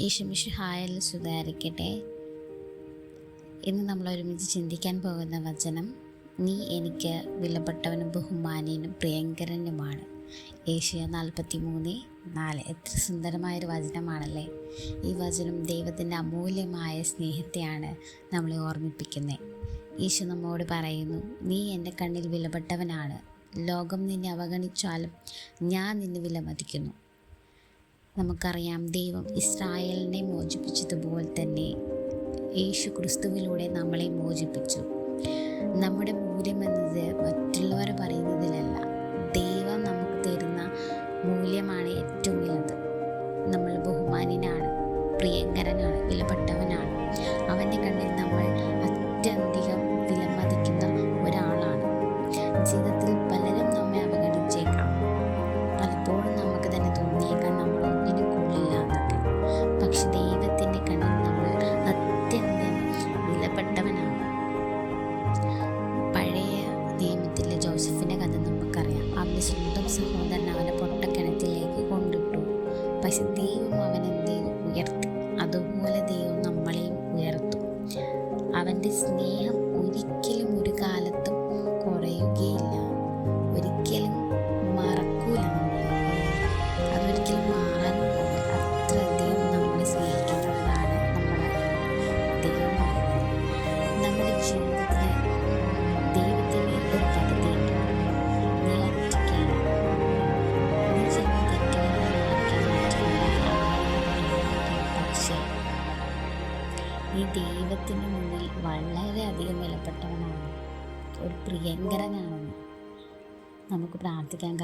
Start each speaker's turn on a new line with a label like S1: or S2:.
S1: ഈശുമിഷുഹായിൽ സുധാരിക്കട്ടെ ഇന്ന് നമ്മൾ ഒരുമിച്ച് ചിന്തിക്കാൻ പോകുന്ന വചനം നീ എനിക്ക് വിലപ്പെട്ടവനും ബഹുമാനീയനും പ്രിയങ്കരനുമാണ്. ഏഷ്യ നാൽപ്പത്തി മൂന്ന് നാല്. എത്ര സുന്ദരമായൊരു വചനമാണല്ലേ. ഈ വചനം ദൈവത്തിന്റെ അമൂല്യമായ സ്നേഹത്തെയാണ് നമ്മളെ ഓർമ്മിപ്പിക്കുന്നത് ഈശോ നമ്മോട് പറയുന്നു നീ എന്റെ കണ്ണിൽ വിലപ്പെട്ടവനാണ്. ലോകം നിന്നെ അവഗണിച്ചാലും ഞാൻ നിന്നെ വിലമതിക്കുന്നു. നമുക്കറിയാം ദൈവം ഇസ്രായേലിനെ മോചിപ്പിച്ചതുപോലെ തന്നെ യേശു ക്രിസ്തുവിലൂടെ നമ്മളെ മോചിപ്പിച്ചു. നമ്മുടെ മൂല്യം എന്നത് മറ്റുള്ളവർ പറയുന്നതിലല്ല. ദൈവം നമുക്ക് തരുന്ന മൂല്യമാണ് ഏറ്റവും വലുത്. നമ്മൾ ബഹുമാനിനാണ്. പ്രിയങ്കരനാണ് ജോസഫിന്റെ കഥ നമുക്കറിയാം. അവന്റെ സ്വന്തം സഹോദരൻ അവനെ പൊട്ടക്കിണറ്റിലേക്ക് കൊണ്ടിട്ടു പക്ഷെ ദൈവം അവനെ ഉയർത്തി. അതുപോലെ ദൈവം നമ്മളെയും ഉയർത്തും. അവന്റെ സ്നേഹം ഒരിക്കലും ഒരു കാലത്തും കുറയുകയില്ല. നീ ദൈവത്തിന് മുന്നിൽ വളരെയധികം വിലപ്പെട്ടവനാണ്. ഒരു പ്രിയങ്കരനാണെന്ന് നമുക്ക് പ്രാർത്ഥിക്കാൻ